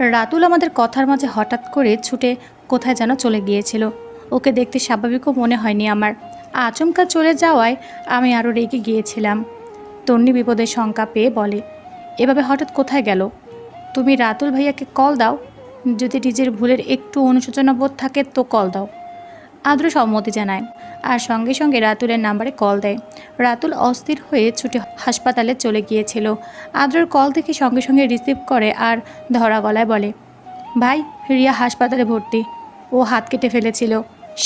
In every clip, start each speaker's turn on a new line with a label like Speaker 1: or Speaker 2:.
Speaker 1: রাতুল আমাদের কথার মাঝে হঠাৎ করে ছুটে কোথায় যেন চলে গিয়েছিল। ওকে দেখতে স্বাভাবিকও মনে হয়নি আমার। আচমকা চলে যাওয়ায় আমি আরও রেগে গিয়েছিলাম। তন্নি বিপদের শঙ্কা পেয়ে বলে, এভাবে হঠাৎ কোথায় গেল? তুমি রাতুল ভাইয়াকে কল দাও। যদি নিজের ভুলের একটু অনুশোচনা বোধ থাকে তো কল দাও। আদ্র সম্মতি জানায়। আর সঙ্গে সঙ্গে রাতুলের নাম্বারে কল দেয়। রাতুল অস্থির হয়ে ছুটে হাসপাতালে চলে গিয়েছিল। আদ্রর কল থেকে সঙ্গে সঙ্গে রিসিভ করে আর ধরা গলায় বলে, ভাই, রিয়া হাসপাতালে ভর্তি। ও হাত কেটে ফেলেছিল।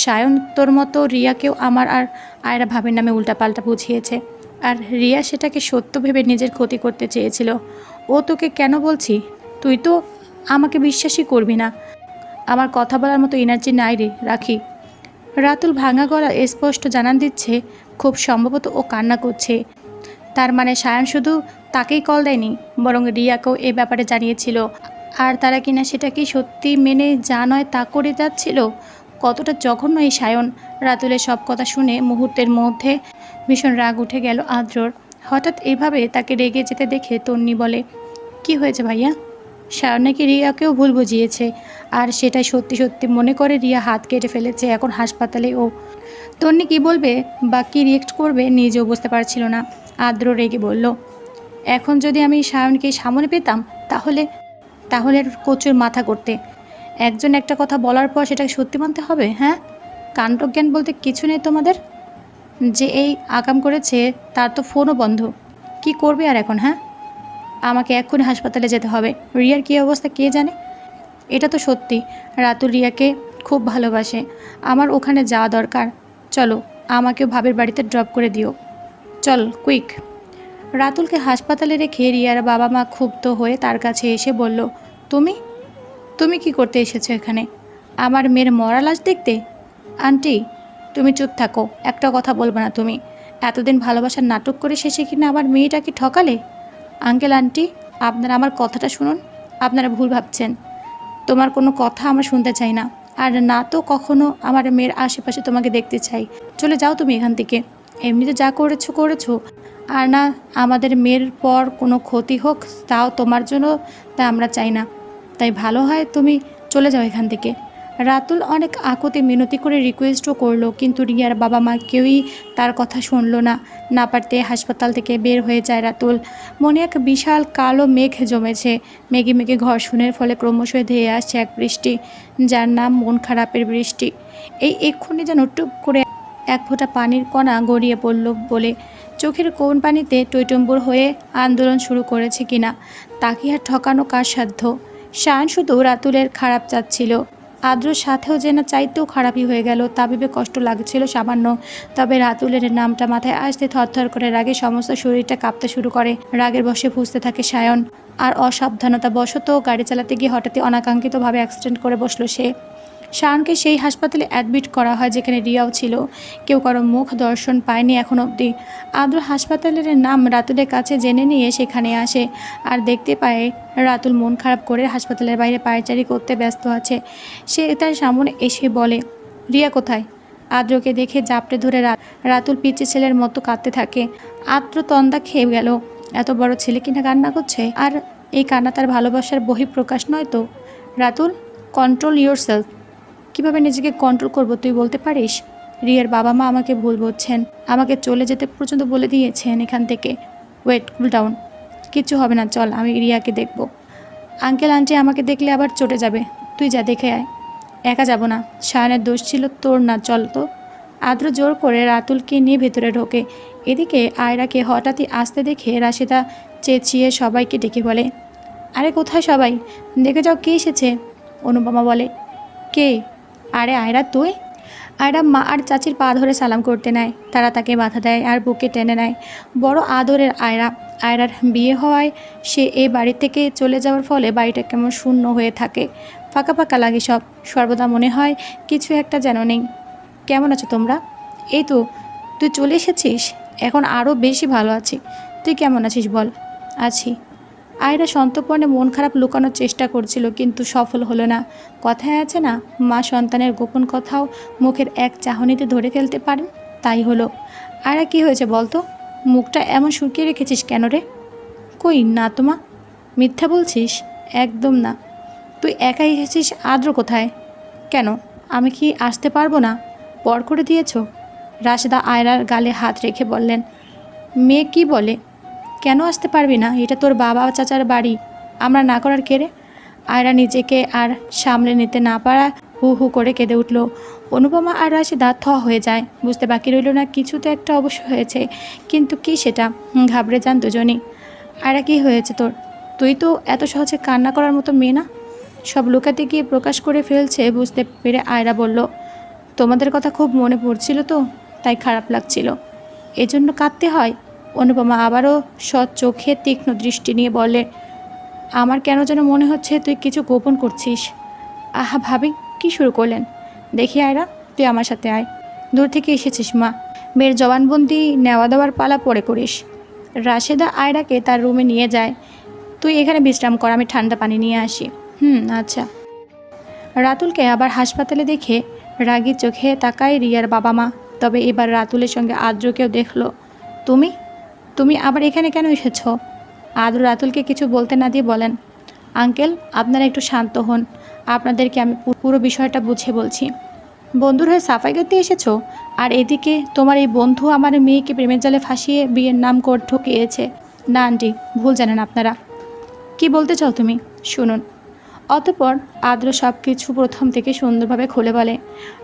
Speaker 1: সায়ন, তোর মতো রিয়াকেও আমার আর আয়রা ভাবির নামে উল্টাপাল্টা বুঝিয়েছে। আর রিয়া সেটাকে সত্য ভেবে নিজের ক্ষতি করতে চেয়েছিল। ও তোকে কেন বলছি? তুই তো আমাকে বিশ্বাসই করবি না। আমার কথা বলার মতো এনার্জি নাই রে, রাখি। রাতুল ভাঙা গলা স্পষ্ট জানান দিচ্ছে, খুব সম্ভবত ও কান্না করছে। তার মানে সায়ন শুধু তাকেই কল দেয়নি, বরং রিয়াকেও এ ব্যাপারে জানিয়েছিল। আর তারা কিনা সেটা কি সত্যি মেনে যা নয় তা করে যাচ্ছিল? কতটা জঘন্য এই সায়ন? রাতুলের সব কথা শুনে মুহূর্তের মধ্যে ভীষণ রাগ উঠে গেল আদ্রর। হঠাৎ এভাবে তাকে রেগে যেতে দেখে তন্নি বলে, কি হয়েছে ভাইয়া? সায়ন নাকি রিয়াকেও ভুল বুঝিয়েছে। আর সেটা সত্যি সত্যি মনে করে রিয়া হাত কেটে ফেলেছে এখন হাসপাতালে ও। তন্নি কি বলবে? বা কী রিয়েক্ট করবে নিজেও বুঝতে পারছিল না। আদ্র রেগে বলল, এখন যদি আমি সায়নকে সামনে পেতাম, তাহলে তাহলে কচুর মাথা করতে। একজন একটা কথা বলার পর সেটাকে সত্যি মানতে হবে হ্যাঁ? কাণ্ডজ্ঞান বলতে কিছু নেই তোমাদের? যে এই আকাম করেছে, তার তো ফোনও বন্ধ। কি করবে আর এখন হ্যাঁ? আমাকে এক্ষুনি হাসপাতালে যেতে হবে। রিয়ার কী অবস্থা কে জানে? এটা তো সত্যি। রাতুল রিয়াকে খুব ভালোবাসে। আমার ওখানে যাওয়া দরকার। চলো, আমাকেও ভাবের বাড়িতে ড্রপ করে দিও। চল কুইক রাতুলকে হাসপাতালে রেখে রিয়ার বাবা মা ক্ষুব্ধ হয়ে তার কাছে এসে বলল, তুমি? তুমি কি করতে এসেছ এখানে? আমার মেয়ের মরা লাশ দেখতে? আন্টি, তুমি চুপ থাকো। একটা কথা বলবে না তুমি। এতদিন ভালোবাসার নাটক করে শেষে কিনা আমার মেয়েটাকে ঠকালে? আঙ্কেল, আন্টি, আপনারা আমার কথাটা শুনুন। আপনারা ভুল ভাবছেন। তোমার কোনো কথা আমরা শুনতে চাই না। আর না তো কখনো আমার মেয়ের আশেপাশে তোমাকে দেখতে চাই। চলে যাও তুমি এখান থেকে। এমনিতে যা করেছ করেছ। আর না, আমাদের মেয়ের পর কোনো ক্ষতি হোক, তাও তোমার জন্য, তা আমরা চাই না। তাই ভালো হয় তুমি চলে যাও এখান থেকে। রাতুল অনেক আকুতি মিনতি করে রিকোয়েস্টও করল, কিন্তু রিয়ার বাবা মা কেউই তার কথা শুনল না। না পারতে হাসপাতাল থেকে বের হয়ে যায় রাতুল। মনে এক বিশাল কালো মেঘ জমেছে। মেঘে মেঘে ঘর্ষণের ফলে ক্রমশ ধেয়ে আসছে এক বৃষ্টি, যার নাম মন খারাপের বৃষ্টি। এই এক্ষুনি যেন টুপ করে এক ফোঁটা পানির কণা গড়িয়ে পড়ল বলে চোখের কোন পানিতে টৈটম্বুর হয়ে আন্দোলন শুরু করেছে কিনা তাকে আর ঠকানো কার সাধ্য? শান শুধু রাতুলের খারাপ চাচ্ছিল। আদ্রর সাথেও যে না চাইতেও খারাপই হয়ে গেল। তা ভেবে কষ্ট লাগছিল সামান্য। তবে রাতুলের নামটা মাথায় আসতে থরথর করে রাগে সমস্ত শরীরটা কাঁপতে শুরু করে। রাগের বসে ফুসতে থাকে সায়ন। আর অসাবধানতা বশত গাড়ি চালাতে গিয়ে হঠাৎই অনাকাঙ্ক্ষিতভাবে অ্যাক্সিডেন্ট করে বসল সে। শায়নকে সেই হাসপাতালে অ্যাডমিট করা হয় যেখানে রিয়াও ছিল। কেউ কারও মুখ দর্শন পায়নি এখন অবধি। আদ্র হাসপাতালের নাম রাতুলের কাছে জেনে নিয়ে সেখানে আসে আর দেখতে পায় রাতুল মন খারাপ করে হাসপাতালের বাইরে পায়চারি করতে ব্যস্ত আছে। সে তার সামনে এসে বলে, রিয়া কোথায়? আদ্রকে দেখে জাপটে ধরে রাতুল পিচে ছেলের মতো কাঁদতে থাকে। আদ্র তন্দা খেয়ে গেল, এত বড় ছেলে কিনা কান্না করছে? আর এই কান্না তার ভালোবাসার বহিঃপ্রকাশ নয় তো? রাতুল কন্ট্রোল ইয়োর সেলফ কীভাবে নিজেকে কন্ট্রোল করব তুই বলতে পারিস? রিয়ার বাবা মা আমাকে ভুল বলছেন আমাকে চলে যেতে পর্যন্ত বলে দিয়েছেন এখান থেকে। ওয়েট কুল ডাউন কিচ্ছু হবে না, চল, আমি রিয়াকে দেখব। আঙ্কেল আন্টি আমাকে দেখলে আবার চটে যাবে। তুই যা, দেখে আয়। একা যাব না। শায়নের দোষ ছিল তোর না, চল তো। আদ্র জোর করে রাতুলকে নিয়ে ভেতরে ঢোকে। এদিকে আয়রাকে হঠাৎই আসতে দেখে রাশিদা চেঁচিয়ে সবাইকে ডেকে বলে, আরে, কোথায় সবাই? দেখে যাও কে এসেছে? অনুপমা বলে, কে? আরে আয়রা, তুই? আয়রা মা আর চাচির পা ধরে সালাম করতে নেয়। তারা তাকে বাধা দেয় আর বুকে টেনে নেয়। বড় আদরের আয়রা। আয়রার বিয়ে হওয়ায় সে এই বাড়ি থেকে চলে যাওয়ার ফলে বাড়িটা কেমন শূন্য হয়ে থাকে। ফাঁকা ফাঁকা লাগে সব। সর্বদা মনে হয় কিছু একটা যেন নেই। কেমন আছো তোমরা? এই তো, তুই চলে এসেছিস? এখন আরও বেশি ভালো আছি। তুই কেমন আছিস বল? আছি। আয়রা সন্তর্পণে মন খারাপ লুকানোর চেষ্টা করছিল, কিন্তু সফল হলো না। কথায় আছে না, মা সন্তানের গোপন কথাও মুখের এক চাহনিতে ধরে ফেলতে পারেন? তাই হলো। আয়রা কি হয়েছে বলতো? মুখটা এমন শুকিয়ে রেখেছিস কেন রে? কই, না তোমা মিথ্যা বলছিস? একদম না। তুই একাই এসেছিস আদ্র কোথায়? কেন? আমি কি আসতে পারব না? পর করে দিয়েছ? রাশেদা আয়রার গালে হাত রেখে বললেন, মেয়ে কি বলে? কেন আসতে পারবি না? এটা তোর বাবা চাচার বাড়ি। আমরা না করার কেড়ে আয়রা নিজেকে আর সামলে নিতে না পারা হু হু করে কেঁদে উঠল। অনুপমা আর রাশিদা থ হয়ে যায়। বুঝতে বাকি রইল না, কিছু তো একটা অবশ্য হয়েছে। কিন্তু কি সেটা? ঘাবড়ে যান দুজনই। আয়রা, কি হয়েছে তোর? তুই তো এত সহজে কান্না করার মতো মেয়ে না? সব লুকাতে গিয়ে প্রকাশ করে ফেলছে, বুঝতে পেরে আয়রা বলল, তোমাদের কথা খুব মনে পড়ছিল তো? তাই খারাপ লাগছিল। এজন্য কাঁদতে হয়? অনুপমা আবারও সৎ চোখে তীক্ষ্ণ দৃষ্টি নিয়ে বলে, আমার কেন যেন মনে হচ্ছে তুই কিছু গোপন করছিস? আহা ভাবি, কি শুরু করলেন? দেখি আয়রা, তুই আমার সাথে আয়। দূর থেকে এসেছিস মা। মেয়ের জবানবন্দি নেওয়া দেওয়ার পালা পরে করিস। রাশেদা আয়রাকে তার রুমে নিয়ে যায়। তুই এখানে বিশ্রাম কর, আমি ঠান্ডা পানি নিয়ে আসি। হুম আচ্ছা। রাতুলকে আবার হাসপাতালে দেখে রাগী চোখে তাকায় রিয়ার বাবা মা। তবে এবার রাতুলের সঙ্গে আদ্রকেও দেখল। তুমি? তুমি আবার এখানে কেন এসেছ? আদ্র রাতুলকে কিছু বলতে না দিয়ে বলেন, আঙ্কেল, আপনারা একটু শান্ত হন। আপনাদেরকে আমি পুরো বিষয়টা বুঝে বলছি। বন্ধুর হয়ে সাফাই করতে এসেছ? আর এদিকে তোমার এই বন্ধু আমার মেয়েকে প্রেমের জালে ফাঁসিয়ে বিয়ের নাম করে, ঠকিয়েছে। না, আন্টি, ভুল জানেন আপনারা। কি বলতে চাও তুমি? শুনুন। অতপর আদ্র সব কিছু প্রথম থেকে সুন্দরভাবে খুলে বলে।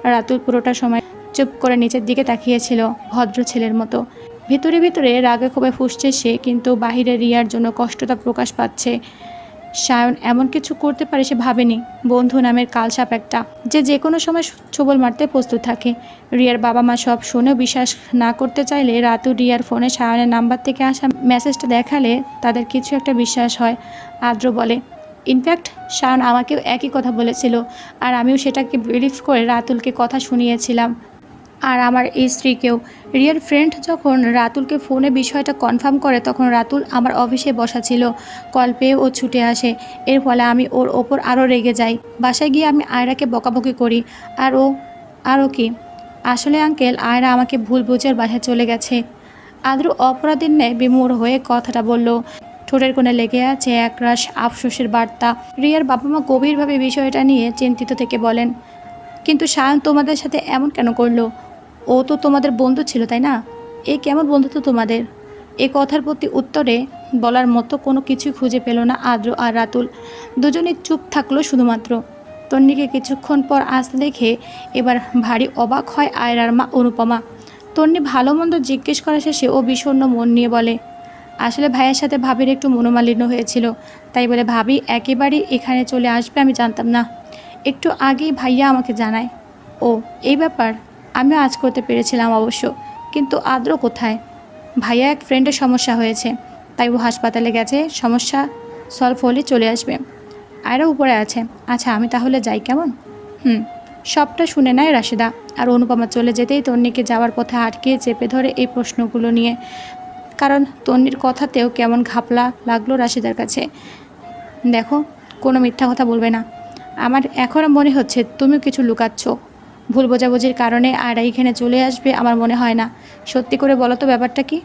Speaker 1: রাতুল পুরোটা সময় চুপ করে নিচের দিকে তাকিয়েছিল, ভদ্র ছেলের মতো। ভিতরে ভিতরে রাগে ক্ষোভে ফুসছে সে, কিন্তু বাহিরে রিয়ার জন্য কষ্টতা প্রকাশ পাচ্ছে। সায়ন এমন কিছু করতে পারে সে ভাবেনি। বন্ধু নামের কালসাপ একটা, যে যে কোনো সময় ছবল মারতে প্রস্তুত থাকে। রিয়ার বাবা মা সব শুনেও বিশ্বাস না করতে চাইলে রাতু রিয়ার ফোনে সায়নের নাম্বার থেকে আসা মেসেজটা দেখালে তাদের কিছু একটা বিশ্বাস হয় আদ্র বলে। ইনফ্যাক্ট, সায়ন আমাকেও একই কথা বলেছিল, আর আমিও সেটাকে বিলিভ করে রাতুলকে কথা শুনিয়েছিলাম। আর আমার এই স্ত্রীকেও। রিয়ার ফ্রেন্ড যখন রাতুলকে ফোনে বিষয়টা কনফার্ম করে, তখন রাতুল আমার অফিসে বসা ছিল। কল পেয়ে ও ছুটে আসে। এর ফলে আমি ওর ওপর আরও রেগে যাই। বাসায় গিয়ে আমি আয়রাকে বকাবকি করি। আর ও আরও কি? আসলে আঙ্কেল আয়রা আমাকে ভুল বুঝে ওর বাসায় চলে গেছে। আদ্রু অপরাধীর ন্যায় বিমূঢ় হয়ে কথাটা বলল, ঠোঁটের কোণে লেগে আছে একরাশ আফসোসের বার্তা। রিয়ার বাবা মা গভীরভাবে বিষয়টা নিয়ে চিন্তিত থেকে বলেন, কিন্তু সায়ন তোমাদের সাথে এমন কেন করল? ও তো তোমাদের বন্ধু ছিল, তাই না? এ কেমন বন্ধুত্ব তোমাদের? এ কথার প্রতি উত্তরে বলার মতো কোনো কিছুই খুঁজে পেল না আদ্র আর রাতুল। দুজনে চুপ থাকল শুধুমাত্র। তন্নিকে কিছুক্ষণ পর আসতে দেখে এবার ভারী অবাক হয় আয়রার মা অনুপমা। তন্নি ভালো মন্দ জিজ্ঞেস করা শেষে ও বিষণ্ণ মন নিয়ে বলে, আসলে ভাইয়ের সাথে ভাবির একটু মনোমালিন্য হয়েছিল। তাই বলে, ভাবি, একেবারেই এখানে চলে আসবে আমি জানতাম না। একটু আগেই ভাইয়া আমাকে জানায়। ও, এই ব্যাপার? আমিও আজ করতে পেরেছিলাম অবশ্য, কিন্তু আদ্র কোথায়? ভাইয়া এক ফ্রেন্ডের সমস্যা হয়েছে, তাই ও হাসপাতালে গেছে, সমস্যা সলভ হলে চলে আসবে। আয়রা উপরে আছে আচ্ছা আমি তাহলে যাই কেমন? হুম, সবটা শুনে নেয় রাশেদা। আর অনুপমা চলে যেতেই তন্নিকে যাওয়ার পথে আটকিয়ে চেপে ধরে এই প্রশ্নগুলো নিয়ে। কারণ তন্নির কথাতেও কেমন ঘাপলা লাগল রাশেদার কাছে। দেখো, কোনো মিথ্যা কথা বলবে না। আমার এখনও মনে হচ্ছে তুমিও কিছু লুকাচ্ছ। ভুল বোঝাবুঝির কারণে আর এইখানে চলে আসবে আমার মনে হয় না। সত্যি করে বলো তো ব্যাপারটা কি?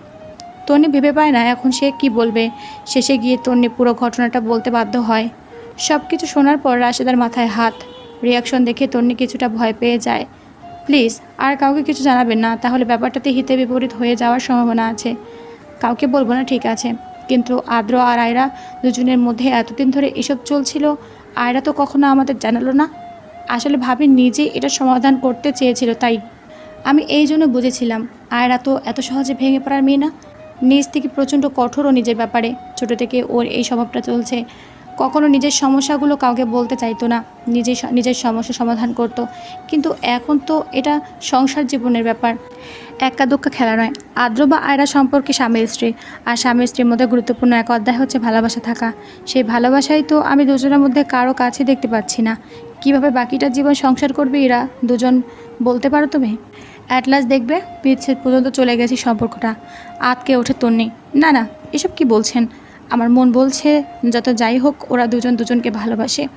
Speaker 1: তন্নি ভেবে পায় না এখন সে কি বলবে। শেষে গিয়ে তন্নি পুরো ঘটনাটা বলতে বাধ্য হয়। সব কিছু শোনার পর রাশেদার মাথায় হাত। রিয়াকশন দেখে তন্নি কিছুটা ভয় পেয়ে যায়। প্লিজ, আর কাউকে কিছু জানাবেন না, তাহলে ব্যাপারটাতে হিতে বিপরীত হয়ে যাওয়ার সম্ভাবনা আছে। কাউকে বলব না, ঠিক আছে। কিন্তু আদ্র আর আয়রা দুজনের মধ্যে এতদিন ধরে এসব চলছিল, আয়রা তো কখনো আমাদের জানালো না। আসলে ভাবি নিজে এটা সমাধান করতে চেয়েছিল, তাই আমি এই জন্য বুঝেছিলাম, আয়রা তো এত সহজে ভেঙে পড়ার মেয়ে না। নিজ থেকে প্রচণ্ড কঠোরও নিজের ব্যাপারে, ছোটো থেকে ওর এই স্বভাবটা চলছে। কখনো নিজের সমস্যাগুলো কাউকে বলতে চাইতো না নিজে নিজের সমস্যা সমাধান করত। কিন্তু এখন তো এটা সংসার জীবনের ব্যাপার। একা দুঃখ খেলা নয়। আদ্র বা আয়রা সম্পর্কে স্বামী স্ত্রী। আর স্বামী স্ত্রীর মধ্যে গুরুত্বপূর্ণ এক অধ্যায় হচ্ছে ভালোবাসা থাকা। সেই ভালোবাসাই তো আমি দুজনের মধ্যে কারও কাছে দেখতে পাচ্ছি না। কীভাবে বাকিটা জীবন সংসার করবে এরা? দুজন বলতে পারো তুমি? অ্যাটলাস দেখবে, বিচ্ছেদ পর্যন্ত চলে গেছে সম্পর্কটা। আতকে ওঠে তন্নি। না না, এসব কি বলছেন? আমার মন বলছে, যত যাই হোক, ওরা দুজন দুজনকে ভালোবাসে।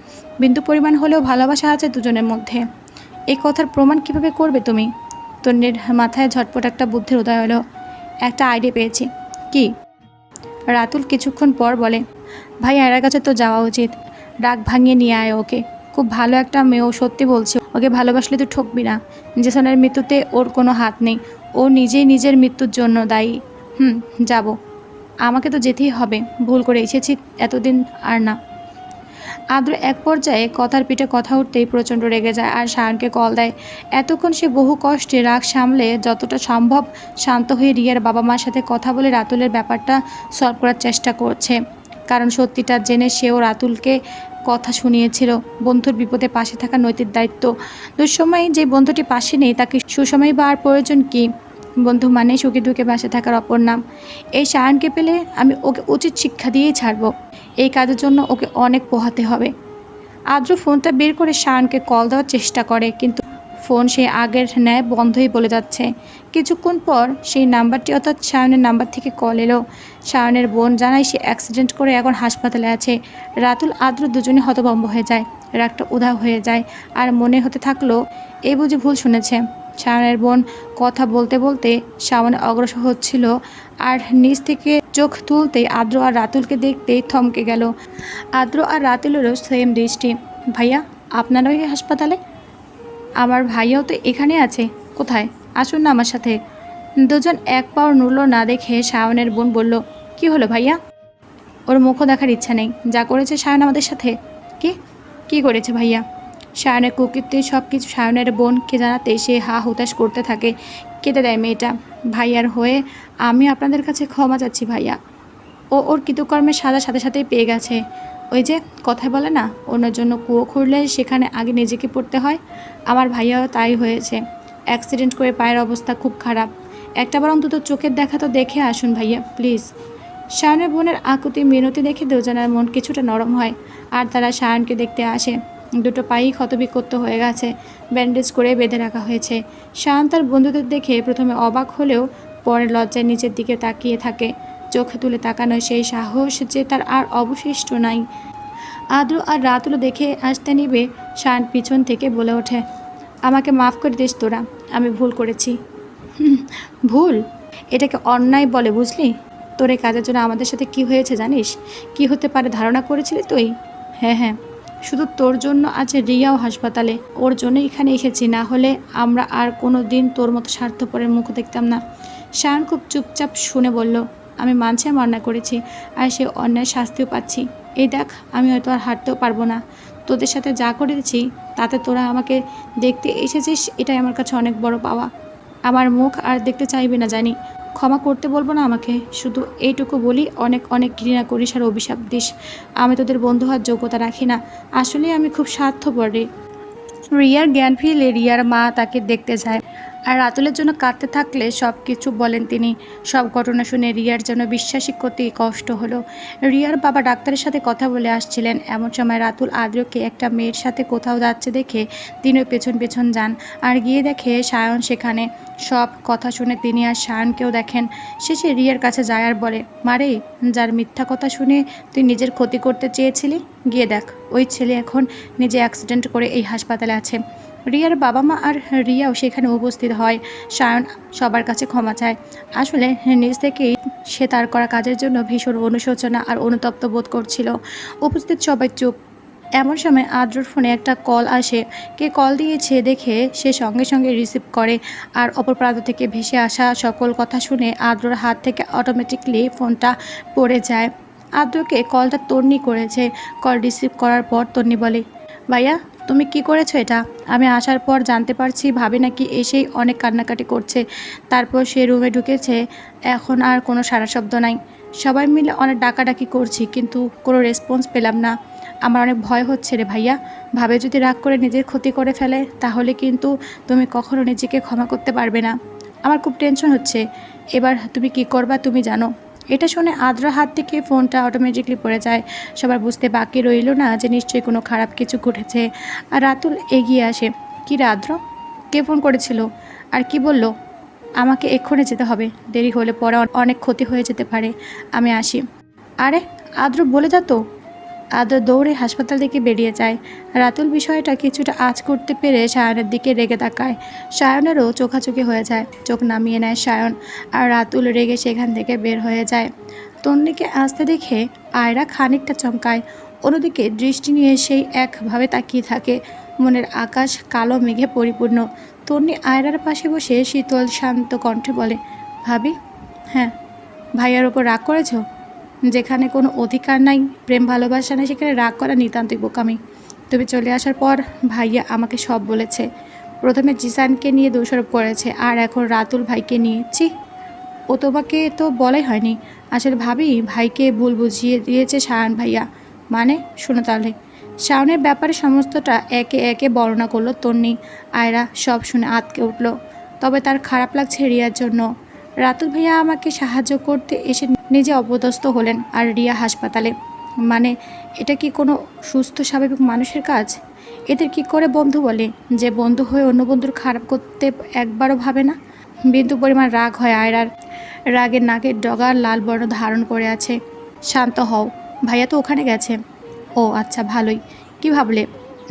Speaker 1: বিন্দু পরিমাণ হলেও ভালোবাসা আছে দুজনের মধ্যে। এই কথার প্রমাণ কীভাবে করবে তুমি? তন্নির মাথায় ঝটপট একটা বুদ্ধির উদয় হলো। একটা আইডিয়া পেয়েছি। কি? রাতুল কিছুক্ষণ পর বলে, ভাই, আয়রার কাছে তো যাওয়া উচিত। রাগ ভাঙিয়ে নিয়ে আয় ওকে। খুব ভালো একটা মেয়ে ও সত্যি বলছে, ওকে ভালোবাসলে তুই ঠকবি না। জেসনের মৃত্যুতে ওর কোনো হাত নেই। ও নিজেই নিজের মৃত্যুর জন্য দায়ী। হুম, যাব। আমাকে তো যেতেই হবে, ভুল করে এসেছি, এতদিন আর না। আদ্র এক পর্যায়ে কথার পিঠে কথা উঠতেই প্রচণ্ড রেগে যায় আর শায়নকে কল দেয়। এতক্ষণ সে বহু কষ্টে রাগ সামলে যতটা সম্ভব শান্ত হয়ে রিয়ার বাবা মার সাথে কথা বলে রাতুলের ব্যাপারটা সলভ করার চেষ্টা করছে। কারণ সত্যিটা জেনে সেও রাতুলকে কথা শুনিয়েছিল, বন্ধুর বিপদে পাশে থাকা নৈতিক দায়িত্ব। দুঃসময়ে যে বন্ধুটি পাশে নেই, তাকে সুসময় বা আর প্রয়োজন কী? বন্ধু মানে সুখে দুঃখে পাশে থাকার অপর নাম। এই সায়নকে পেলে আমি ওকে উচিত শিক্ষা দিয়েই ছাড়বো। এই কাজের জন্য ওকে অনেক পোহাতে হবে। আদ্র ফোনটা বের করে শায়নকে কল দেওয়ার চেষ্টা করে, কিন্তু ফোন সে আগের ন্যায় বন্ধই বলে যাচ্ছে। কিছুক্ষণ পর সেই নাম্বারটি অর্থাৎ সায়নের নাম্বার থেকে কল এলো। সায়নের বোন জানায় সে অ্যাক্সিডেন্ট করে এখন হাসপাতালে আছে। রাতুল, আদ্র দুজনে হতভম্ব হয়ে যায়। রাগটা উধাও হয়ে যায়। আর মনে হতে থাকল এই বুঝি ভুল শুনেছে। শাওনের বোন কথা বলতে বলতে শাওন অগ্রসর হচ্ছিল আর নিচ থেকে চোখ তুলতেই আদ্র আর রাতুলকে দেখতেই থমকে গেল। আদ্র আর রাতুলেরও সেম দৃষ্টি। ভাইয়া, আপনারাও এই হাসপাতালে? আমার ভাইয়াও তো এখানে আছে। কোথায়? আসুন না আমার সাথে। দুজন এক পাও নড়ল না দেখে শাওনের বোন বলল, কি হলো ভাইয়া? ওর মুখও দেখার ইচ্ছা নেই। যা করেছে সায়ন আমাদের সাথে? কি? কি করেছে ভাইয়া? শায়নের কুকীর্তি সব কিছু শায়নের বোনকে জানাতে সে হা হুতাশ করতে থাকে কেটে দেয় মেয়েটা। ভাইয়ার হয়ে আমি আপনাদের কাছে ক্ষমা চাচ্ছি ভাইয়া। ও ওর কৃতকর্মের সাদা সাথে সাথেই পেয়ে গেছে। ওই যে কথায় বলে না, অন্যের জন্য কুয়ো খুঁড়লে সেখানে আগে নিজেকে পড়তে হয়। আমার ভাইয়াও তাই হয়েছে। অ্যাক্সিডেন্ট করে পায়ের অবস্থা খুব খারাপ। একটা একটাবার অন্তত চোখের দেখা তো দেখে আসুন ভাইয়া, প্লিজ। সায়নের বোনের আকুতি মিনতি দেখে দুজনের মন কিছুটা নরম হয়, আর তারা সায়নকে দেখতে আসে। দুটো পায়েই ক্ষতবিক্ষত হয়ে গেছে, ব্যান্ডেজ করে বেঁধে রাখা হয়েছে। শায়ন তার বন্ধুদের দেখে প্রথমে অবাক হলেও পরে লজ্জায় নিচের দিকে তাকিয়ে থাকে। চোখে তুলে তাকানোর সেই সাহস যে তার আর অবশিষ্ট নাই। আদ্র আর রাতুলো দেখে আসতে নিবে শায়ন পিছন থেকে বলে ওঠে, আমাকে মাফ করে দিস তোরা, আমি ভুল করেছি। ভুল? এটাকে অন্যায় বলে বুঝলি? তোর এই কাজের জন্য আমাদের সাথে কি হয়েছে জানিস? কি হতে পারে ধারণা করেছিলি তুই? হ্যাঁ হ্যাঁ। শুধু তোর জন্য আছে রিয়াও হাসপাতালে। ওর জন্য এখানে এসেছি, না হলে আমরা আর কোনো দিন তোর মতো স্বার্থপরের মুখ দেখতাম না। শায়ন খুব চুপচাপ শুনে বলল, আমি মানছি অন্যায় করেছি, আর সে অন্যায় শাস্তিও পাচ্ছি। এই দেখ, আমি হয়তো আর হাঁটতেও পারব না। তোদের সাথে যা করেছি, তাতে তোরা আমাকে দেখতে এসেছিস, এটাই আমার কাছে অনেক বড় পাওয়া। আমার মুখ আর দেখতে চাইবি না, জানি। ক্ষমা করতে বলব না আমাকে। শুধু এইটুকু বলি, অনেক অনেক ঘৃণা করিস আর অভিশাপ দিস। আমি তোদের বন্ধু হওয়ার যোগ্যতা রাখি না। আসলে আমি খুব স্বার্থপর রিয়ার জ্ঞান ফিরলে রিয়ার মা তাকে দেখতে যায়। আর রাতুলের জন্য কাঁদতে থাকলে সব কিছু বলেন তিনি। সব ঘটনা শুনে রিয়ার যেন বিশ্বাসই করতেই কষ্ট হলো। রিয়ার বাবা ডাক্তারের সাথে কথা বলে আসছিলেন। এমন সময় রাতুল আদ্রকে একটা মেয়ের সাথে কোথাও যাচ্ছে দেখে তিনিও পেছন পেছন যান আর গিয়ে দেখে সায়ন সেখানে। সব কথা শুনে তিনি আর সায়নকেও দেখেন। শেষে রিয়ার কাছে যায় আর বলে, মারে, যার মিথ্যা কথা শুনে তুই নিজের ক্ষতি করতে চেয়েছিলি? গিয়ে দেখ, ওই ছেলে এখন নিজে অ্যাক্সিডেন্ট করে এই হাসপাতালে আছে। রিয়ার বাবা মা আর রিয়াও সেখানে উপস্থিত হয়। সায়ন সবার কাছে ক্ষমা চায়। আসলে নিজ থেকেই সে তার করা কাজের জন্য ভীষণ অনুশোচনা আর অনুতপ্ত বোধ করছিল। উপস্থিত সবাই চুপ। এমন সময় আদ্রর ফোনে একটা কল আসে। কে কল দিয়েছে দেখে সে সঙ্গে সঙ্গে রিসিভ করে। আর অপর প্রান্ত থেকে ভেসে আসা সকল কথা শুনে আদ্রর হাত থেকে অটোমেটিকলি ফোনটা পড়ে যায়। আদ্রকে কলটা তন্নি করেছে। কল রিসিভ করার পর তন্নি বলে, ভাইয়া তুমি কি করেছ এটা? আমি আসার পর জানতে পারছি ভাবি নাকি এসেই অনেক কান্নাকাটি করছে। তারপর সে রুমে ঢুকেছে। এখন আর কোনো সারা শব্দ নাই। সবাই মিলে অনেক ডাকাডাকি করছি, কিন্তু কোনো রেসপন্স পেলাম না। আমার অনেক ভয় হচ্ছে রে ভাইয়া। ভাবে যদি রাগ করে নিজের ক্ষতি করে ফেলে, তাহলে কিন্তু তুমি কখনো নিজেকে ক্ষমা করতে পারবে না। আমার খুব টেনশন হচ্ছে। এবার তুমি কি করবা তুমি জানো। এটা শুনে আদ্রা হাত থেকে ফোনটা অটোমেটিকলি পড়ে যায়। সবার বুঝতে বাকি রইল না যে নিশ্চয়ই কোনো খারাপ কিছু ঘটেছে। আর রাতুল এগিয়ে আসে, কি রাদ্র কে ফোন করেছিল? আর কি বলল? আমাকে এক্ষণে যেতে হবে। দেরি হলে পরে অনেক ক্ষতি হয়ে যেতে পারে। আমি আসি। আরে, আদ্র বলে যা তো। আদ্র দৌড়ে হাসপাতাল থেকে বেরিয়ে যায়। রাতুল বিষয়টা কিছুটা আজ করতে পেরে সায়নের দিকে রেগে তাকায়। সায়নেরও চোখাচোখি হয়ে যায়। চোখ নামিয়ে নেয় সায়ন আর রাতুল রেগে সেখান থেকে বের হয়ে যায়। তন্নিকে আসতে দেখে আয়রা খানিকটা চমকায়। অন্যদিকে দৃষ্টি নিয়ে সেই একভাবে তাকিয়ে থাকে। মনের আকাশ কালো, মেঘে পরিপূর্ণ। তন্নি আয়রার পাশে বসে শীতল, শান্ত কণ্ঠে বলে, ভাবি হ্যাঁ ভাইয়ার ওপর রাগ করেছ? যেখানে কোনো অধিকার নাই, প্রেম ভালোবাসা নেই, সেখানে রাগ করা নিতান্তই বোকামি। তুমি চলে আসার পর ভাইয়া আমাকে সব বলেছে। প্রথমে জিসানকে নিয়ে দোষারোপ করেছে, আর এখন রাতুল ভাইকে নিয়ে, ছি, ও তোমাকে তো বলাই হয়নি। আসলে ভাবি, ভাইকে ভুল বুঝিয়ে দিয়েছে শায়ন ভাইয়া। মানে শোনো তাহলে, শাওনের ব্যাপারে সমস্তটা একে একে বর্ণনা করল তন্নি। আয়রা সব শুনে আতকে উঠল। তবে তার খারাপ লাগছে রিয়ার জন্য। রাতুল ভাইয়া আমাকে সাহায্য করতে এসে নিজে অপদস্থ হলেন আর রিয়া হাসপাতালে। মানে এটা কি কোনো সুস্থ, স্বাভাবিক মানুষের কাজ? এদের কি করে বন্ধু বলে যে বন্ধু হয়ে অন্য বন্ধুর খারাপ করতে একবারও ভাবে না? বিন্দু পরিমাণ রাগ হয় আয়রার। রাগের নাকের ডগার লাল বর্ণ ধারণ করে আছে। শান্ত হও, ভাইয়া তো ওখানে গেছে। ও আচ্ছা ভালোই। কি ভাবলে?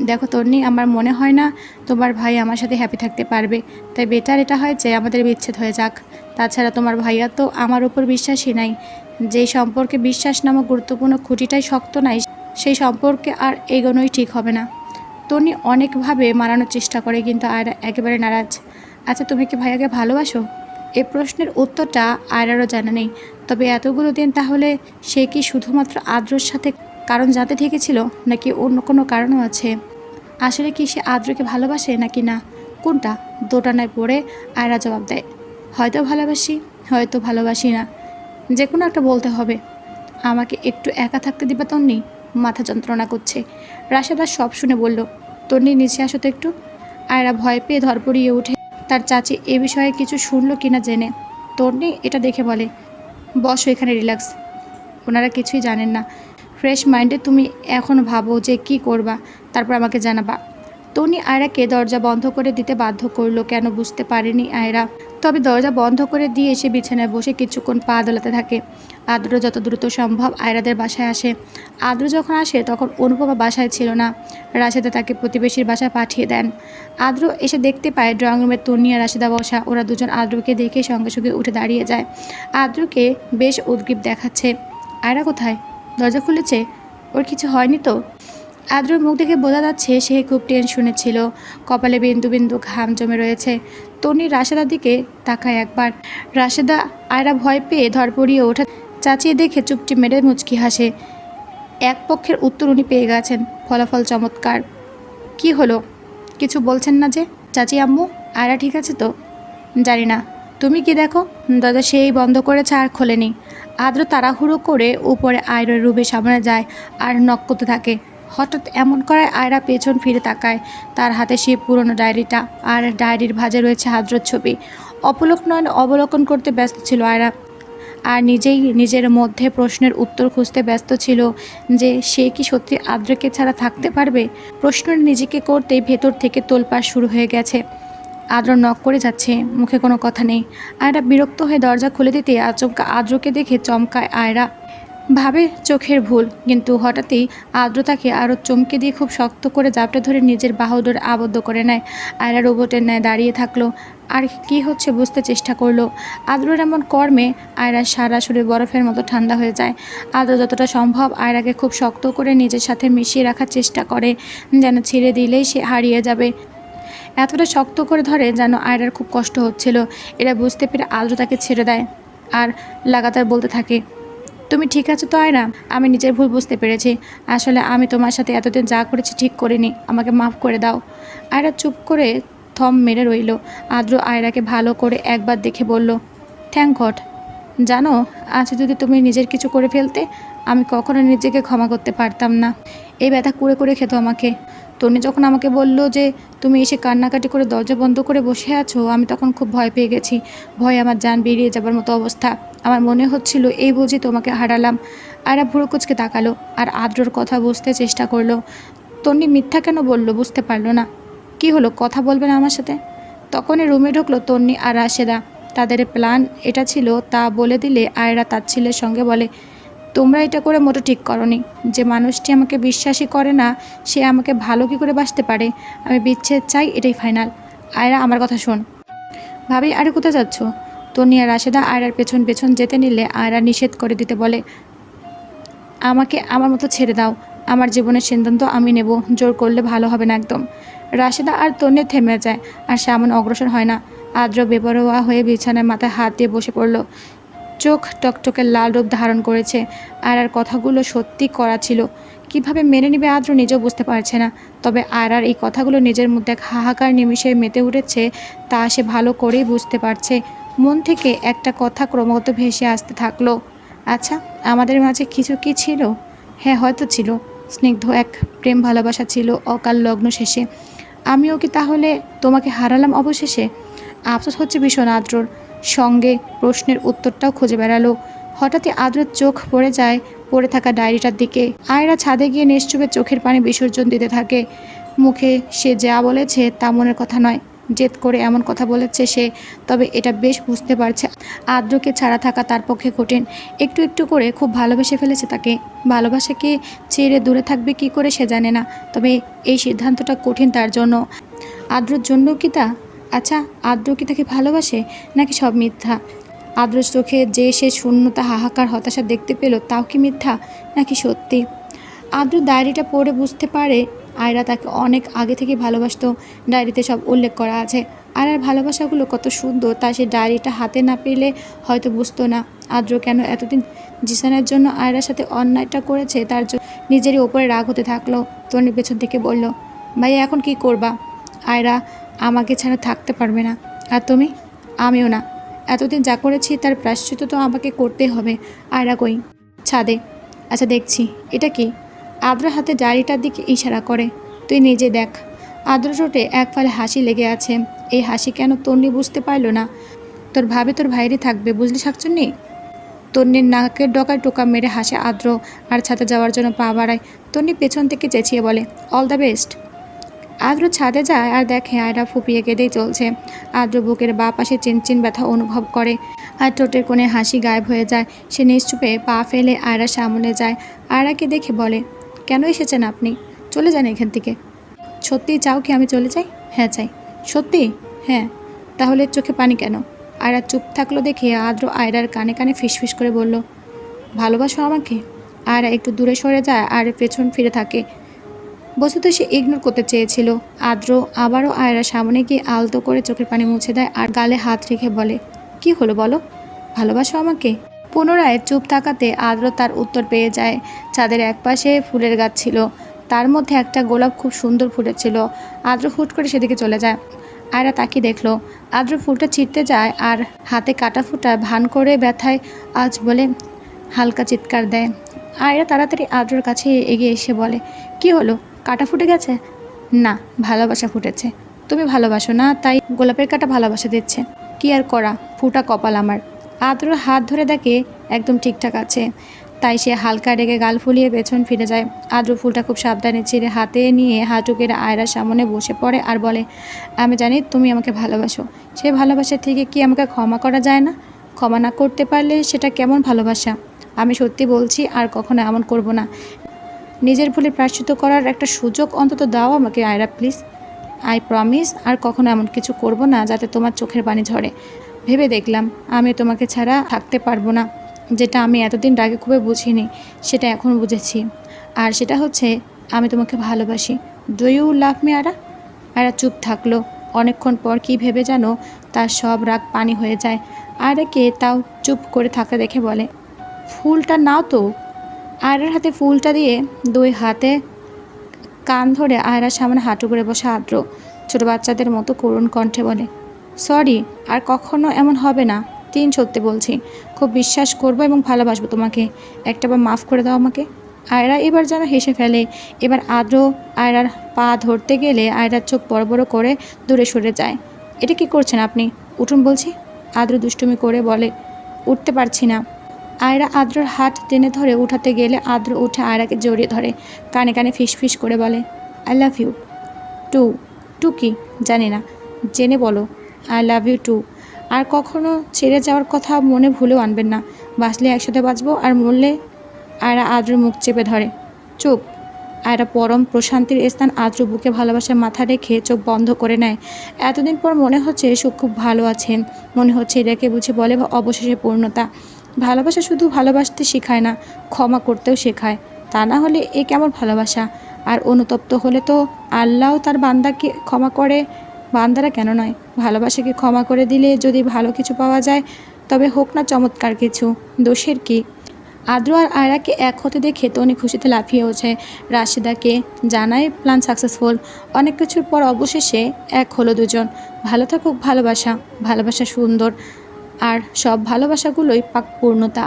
Speaker 1: দেখো তন্নি, আমার মনে হয় না তোমার ভাই আমার সাথে হ্যাপি থাকতে পারবে। তাই বেটার এটা হয় যে আমাদের বিচ্ছেদ হয়ে যাক। তাছাড়া তোমার ভাইয়া তো আমার উপর বিশ্বাসই নাই। যেই সম্পর্কে বিশ্বাস নামক গুরুত্বপূর্ণ খুঁটিটাই শক্ত নাই, সেই সম্পর্কে আর এগোনোই ঠিক হবে না। তনি অনেকভাবে মারানোর চেষ্টা করে কিন্তু আয়রা একেবারে নারাজ। আচ্ছা তুমি কি ভাইয়াকে ভালোবাসো? এ প্রশ্নের উত্তরটা আয়রারও জানা নেই। তবে এতগুলো দিন তাহলে সে কি শুধুমাত্র আদ্রর সাথে কারণ জানতে থেকেছিল নাকি অন্য কোনো কারণও আছে? আসলে কি সে আদ্রকে ভালোবাসে নাকি না? কোনটা? দোটানায় পড়ে আয়রা জবাব দেয়, হয়তো ভালোবাসি হয়তো ভালোবাসি না। যে কোনো একটা বলতে হবে। আমাকে একটু একা থাকতে দিবা তন্নি? মাথা যন্ত্রণা করছে। রাশেদা সব শুনে বলল, তন্নি নিচে আসো তো একটু। আয়রা ভয় পেয়ে ধরপড়িয়ে উঠে তার চাচি এ বিষয়ে কিছু শুনলো কিনা জেনে তন্নি এটা দেখে বলে, বসো এখানে, রিল্যাক্স। ওনারা কিছুই জানেন না। ফ্রেশ মাইন্ডে তুমি এখন ভাবো যে কি করবা, তারপর আমাকে জানাবা। তনি আয়রাকে দরজা বন্ধ করে দিতে বাধ্য করল, কেন বুঝতে পারেনি আয়রা। তবে দরজা বন্ধ করে দিয়ে এসে বিছানায় বসে কিছুক্ষণ পা দোলাতে থাকে। আদ্র যত দ্রুত সম্ভব আয়রাদের বাসায় আসে। আদ্র যখন আসে, তখন অনুপমা বাসায় ছিল না। রাশেদা তাকে প্রতিবেশীর বাসায় পাঠিয়ে দেন। আদ্র এসে দেখতে পায় ড্রয়িং রুমের তন্নি আর রাশেদা বসা। ওরা দুজন আদ্রকে দেখে সঙ্গে সঙ্গে উঠে দাঁড়িয়ে যায়। আদ্রকে বেশ উদ্গ্রীব দেখাচ্ছে। আয়রা কোথায়? দরজা খুলেছে, ওর কিছু হয়নি তো? আদ্রর মুখ দেখে বোঝা যাচ্ছে সে খুব টেনশনে ছিল। কপালে বিন্দু বিন্দু ঘাম জমে রয়েছে। তনি রাশেদার দিকে তাকায় একবার। রাশেদা আয়রা ভয় পেয়ে ধরপড়িয়ে ওঠা। চাচিয়ে দেখে চুপটি মেরে মুচকি হাসে। এক পক্ষের উত্তর উনি পেয়ে গেছেন। ফলাফল চমৎকার। কি হলো? কিছু বলছেন না যে? চাচি আম্মু, আয়রা ঠিক আছে তো? জানি না। তুমি কি দেখো? দাদা সেই বন্ধ করেছে আর খোলেনি। আদ্র তাড়াহুড়ো করে উপরে আয়রের রুবে সামনে যায় আর নক করতে থাকে। হঠাৎ এমন করায় আয়রা পেছন ফিরে তাকায়। তার হাতে সেই পুরনো ডায়েরিটা আর ডায়েরির ভাজে রয়েছে আদ্রর ছবি। অপলক নয়ন অবলোকন করতে ব্যস্ত ছিল আয়রা। আর নিজেই নিজের মধ্যে প্রশ্নের উত্তর খুঁজতে ব্যস্ত ছিল যে সে কি সত্যি আদ্রকে ছাড়া থাকতে পারবে? প্রশ্ন নিজেকে করতেই ভেতর থেকে তোলপাড় শুরু হয়ে গেছে। আদ্র নক করে যাচ্ছে, মুখে কোনো কথা নেই। আয়রা বিরক্ত হয়ে দরজা খুলে দিতে আচমকা আদ্রকে দেখে চমকায় আয়রা। ভাবে চোখের ভুল, কিন্তু হঠাৎই আর্দ্রতাকে আরও চমকে দিয়ে খুব শক্ত করে জাপটে ধরে নিজের বাহুডোর আবদ্ধ করে নেয়। আয়রা রোবটের ন্যায় দাঁড়িয়ে থাকল, আর কি হচ্ছে বুঝতে চেষ্টা করল। আদ্রর এমন কর্মে আয়রা সারা শরীর বরফের মতো ঠান্ডা হয়ে যায়। আদ্র যতটা সম্ভব আয়রাকে খুব শক্ত করে নিজের সাথে মিশিয়ে রাখার চেষ্টা করে, যেন ছেড়ে দিলেই সে হারিয়ে যাবে। এতটা শক্ত করে ধরে যেন আয়রার খুব কষ্ট হচ্ছিল। এরা বুঝতে পেরে আদ্র তাকে ছেড়ে দেয় আর লাগাতার বলতে থাকে, তুমি ঠিক আছো তো আয়রা? আমি নিজের ভুল বুঝতে পেরেছি। আসলে আমি তোমার সাথে এতদিন যা করেছি ঠিক করিনি। আমাকে মাফ করে দাও। আয়রা চুপ করে থম মেরে রইল। আদ্র আয়রাকে ভালো করে একবার দেখে বলল থ্যাংক গড জানো, আজ যদি তুমি নিজের কিছু করে ফেলতে, আমি কখনো নিজেকে ক্ষমা করতে পারতাম না। এই ব্যথা কুড়ে করে খেত আমাকে। তনি যখন আমাকে বলল যে তুমি এসে কান্নাকাটি করে দরজা বন্ধ করে বসে আছো, আমি তখন খুব ভয় পেয়ে গেছি। ভয় আমার যান বেরিয়ে যাবার মতো অবস্থা। আমার মনে হচ্ছিল এই বুঝি তোমাকে হারালাম। আয়রা ভুরু কুচকে তাকালো আর আদ্রর কথা বুঝতে চেষ্টা করল। তন্নি মিথ্যা কেন বলল বুঝতে পারল না। কি হলো, কথা বলবে না আমার সাথে? তখনই রুমে ঢুকলো তন্নি আর রাশেদা। তাদের প্ল্যান এটা ছিল, তা বলে দিলে আয়রা তার ছেলের সঙ্গে বলে তোমরা এটা করে মোটো ঠিক করনি। যে মানুষটি আমাকে বিশ্বাসই করে না, সে আমাকে ভালো কি করে বাসতে পারে? আমি বিচ্ছেদ চাই, এটাই ফাইনাল আয়রা, আমার কথা শোন। ভাবি, আরে কোথায় যাচ্ছ? তনি আর রাশেদা আয়রার পেছন পেছন যেতে নিলে আয়রা নিষেধ করে দিতে বলে, আমাকে আমার মতো ছেড়ে দাও। আমার জীবনের সিদ্ধান্ত আমি নেব। জোর করলে ভালো হবে না একদম। রাশেদা আর তন্নে থেমে যায়, আর সামন অগ্রসর হয় না। আদ্র বেপরোয়া হয়ে বিছানায় মাথায় হাত দিয়ে বসে পড়ল। চোখ টকটকে লাল রূপ ধারণ করেছে। আর আর কথাগুলো সত্যি করা ছিল। কীভাবে মেনে নেবে আদ্র নিজেও বুঝতে পারছে না। তবে আর আর এই কথাগুলো নিজের মধ্যে এক হাহাকার নিমিষে মেতে উঠেছে তা সে ভালো করেই বুঝতে পারছে। মন থেকে একটা কথা ক্রমাগত ভেসে আসতে থাকল। আচ্ছা আমাদের মাঝে কিছু কি ছিল? হ্যাঁ হয়তো ছিল। স্নিগ্ধ এক প্রেম ভালোবাসা ছিল অকাল লগ্ন শেষে। আমিও কি তাহলে তোমাকে হারালাম অবশেষে? আফসোস হচ্ছে ভীষণ আদ্রর। সঙ্গে প্রশ্নের উত্তরটাও খুঁজে বেড়ালো। হঠাৎই আদ্রর চোখ পড়ে যায় পড়ে থাকা ডায়েরিটার দিকে। আয়রা ছাদে গিয়ে নিশ্চুপে চোখের পানি বিসর্জন দিতে থাকে। মুখে সে যা বলেছে তা মনের কথা নয়। জেদ করে এমন কথা বলেছে সে, তবে এটা বেশ বুঝতে পারছে। আদ্রকে ছাড়া থাকা তার পক্ষে কঠিন। একটু একটু করে খুব ভালোবেসে ফেলেছে তাকে। ভালোবাসাকে ছেড়ে দূরে থাকবে কি করে সে জানে না, তবে এই সিদ্ধান্তটা কঠিন তার জন্য। আদ্রর জন্য কি তা? আচ্ছা আদ্র কি তাকে ভালোবাসে, নাকি সব মিথ্যা? আদ্রর চোখে যে সে শূন্যতা, হাহাকার, হতাশা দেখতে পেল, তাও কি মিথ্যা, নাকি সত্যি? আদ্র ডায়েরিটা পড়ে বুঝতে পারে, আয়রা তাকে অনেক আগে থেকে ভালোবাসতো, ডায়েরিতে সব উল্লেখ করা আছে। আর ভালোবাসাগুলো কত সুন্দর, তা সে ডায়েরিটা হাতে না পেলে হয়তো বুঝতো না। আদ্র কেন এতদিন জিসানের জন্য আয়রার সাথে অন্যায়টা করেছে, তার নিজেরই ওপরে রাগ হতে থাকল, তনি পেছন থেকে বলল, ভাইয়া, এখন কি করবা? আয়রা আমাকে ছাড়া থাকতে পারবে না। আর তুমি? আমিও না। এতদিন যা করেছি তার প্রাশ্চিত তো আমাকে করতে হবে। আয়রা কই ছাদে। আচ্ছা দেখছি। এটা কি? আদ্র হাতে ডায়েরিটার দিকে ইশারা করে। তুই নিজে দেখ। আদ্র ঠোঁটে এক ফালে হাসি লেগে আছে। এই হাসি কেন তন্নি বুঝতে পারল না? তোর ভাবে তোর ভাইরই থাকবে, বুঝলি শাকচুন্নি? তন্নির নাকের ডকায় টোকা মেরে হাসে আদ্র, আর ছাদে যাওয়ার জন্য পা বাড়ায়। তন্নি পেছন থেকে চেঁচিয়ে বলে অল দ্য বেস্ট আদ্র ছাদে যায় আর দেখে আয়রা ফুপিয়ে কেঁদেই চলছে। আদ্র বুকের বা পাশে চিনচিন ব্যথা অনুভব করে। আর ঠোঁটের কোণে হাসি গায়েব হয়ে যায়। সে নিশ্চুপে পা ফেলে আয়রা সামনে যায়। আয়রাকে দেখে বলে, কেন এসেছেন আপনি? চলে যান এখান থেকে। সত্যিই চাও কি আমি চলে যাই? হ্যাঁ চাই। সত্যি? হ্যাঁ। তাহলে চোখে পানি কেন? আয়রা চুপ থাকল দেখে আদ্র আয়রার কানে কানে ফিসফিস করে বলল, ভালোবাসো আমাকে? আয়রা একটু দূরে সরে যায় আর পেছন ফিরে থাকে। বস্তুত সে ইগনোর করতে চেয়েছিল। আদ্র আবারও আয়রা সামনে গিয়ে আলতো করে চোখের পানি মুছে দেয় আর গালে হাত রেখে বলে, কি হলো বলো? ভালোবাসো আমাকে? পুনরায় চুপ থাকাতে আদ্র তার উত্তর পেয়ে যায়। ছাদের একপাশে ফুলের গাছ ছিল। তার মধ্যে একটা গোলাপ খুব সুন্দর ফুটেছিল। আদ্র হুট করে সেদিকে চলে যায়। আয়রা তাকে দেখল, আদ্র ফুলটা ছিঁড়তে যায় আর হাতে কাটা ফুটা ভান করে ব্যথায় আজ বলে হালকা চিৎকার দেয়। আয়রা তাড়াতাড়ি আদ্রর কাছে এগিয়ে এসে বলে, কি হলো? কাটা ফুটে গেছে? না, ভালোবাসা ফুটেছে। তুমি ভালোবাসো না, তাই গোলাপের কাটা ভালোবাসা দিচ্ছে। কি আর করা, ফুটা কপাল আমার। আদ্র হাত ধরে দেখে একদম ঠিকঠাক আছে। তাই সে হালকা রেগে গাল ফুলিয়ে পেছন ফিরে যায়। আদ্র ফুলটা খুব সাবধানে ছিঁড়ে হাতে নিয়ে হাঁটুকের আয়রার সামনে বসে পড়ে আর বলে, আমি জানি তুমি আমাকে ভালোবাসো। সে ভালোবাসা থেকে কি আমাকে ক্ষমা করা যায় না? ক্ষমা না করতে পারলে সেটা কেমন ভালোবাসা? আমি সত্যি বলছি, আর কখনো এমন করব না। নিজের ভুলে প্রায়শ্চিত করার একটা সুযোগ অন্তত দাও আমাকে, আয়রা, প্লিজ। আই প্রমিস, আর কখনো এমন কিছু করব না যাতে তোমার চোখের পানি ঝরে। ভেবে দেখলাম, আমি তোমাকে ছাড়া থাকতে পারব না, যেটা আমি এতদিন রাগে খুবই বুঝিনি, সেটা এখন বুঝেছি। আর সেটা হচ্ছে, আমি তোমাকে ভালোবাসি। Do you love me Ara Ara চুপ থাকল। অনেকক্ষণ পর কি ভেবে জানো, তার সব রাগ পানি হয়ে যায়। আরাকে তাও চুপ করে থাকা দেখে বলে, ফুলটা নাও তো। আয়রার হাতে ফুলটা দিয়ে দুই হাতে কান ধরে আয়রার সামনে হাঁটু করে বসে আদ্র ছোটো বাচ্চাদের মতো করুণ কণ্ঠে বলে, সরি, আর কখনো এমন হবে না। তিন সত্যি বলছি, খুব বিশ্বাস করব এবং ভালোবাসবো তোমাকে। একটা বার মাফ করে দাও আমাকে। আয়রা এবার যেন হেসে ফেলে। এবার আদ্র আয়রার পা ধরতে গেলে আয়রার চোখ বড় বড় করে দূরে সরে যায়। এটা কি করছেন আপনি? উঠুন বলছি। আদ্র দুষ্টুমি করে বলে, উঠতে পারছি না। আয়রা আদ্রর হাত টেনে ধরে উঠাতে গেলে আদ্র উঠে আয়রাকে জড়িয়ে ধরে, কানে কানে ফিসফিস করে বলে I love you too too কি? জানি না, জেনে বলো আই লাভ ইউ টু আর কখনো ছেড়ে যাওয়ার কথা মনে ভুলেও আনবেন না, বাঁচলে একসাথে বাঁচবো আর মরলে? আয়রা আদ্র মুখ চেপে ধরে, চুপ। আয়রা পরম প্রশান্তির স্থান আদ্র বুকে ভালোবাসার মাথা রেখে চোখ বন্ধ করে নেয়। এতদিন পর মনে হচ্ছে সুখ খুব ভালো আছেন, মনে হচ্ছে এটাকে বুঝে বলে অবশেষে পূর্ণতা। ভালোবাসা শুধু ভালোবাসতে শেখায় না, ক্ষমা করতেও শেখায়। তা না হলে এ কেমন ভালোবাসা? আর অনুতপ্ত হলে তো আল্লাহ তার বান্দাকে ক্ষমা করে। বান্দারা কেন নয়? ভালোবাসাকে ক্ষমা করে দিলে যদি ভালো কিছু পাওয়া যায়, তবে হোক না চমৎকার কিছু। দোষের কি? আদ্র আর আয়রাকে এক হতে দেখে তনি খুশিতে লাফিয়ে ওঠে। রাশিদাকে জানায়, প্ল্যান সাকসেসফুল। অনেক কিছুর পর অবশেষে এক হলো দুজন। ভালো থাকুক ভালোবাসা। ভালোবাসা সুন্দর। আর সব ভালোবাসাগুলোই পাক পূর্ণতা।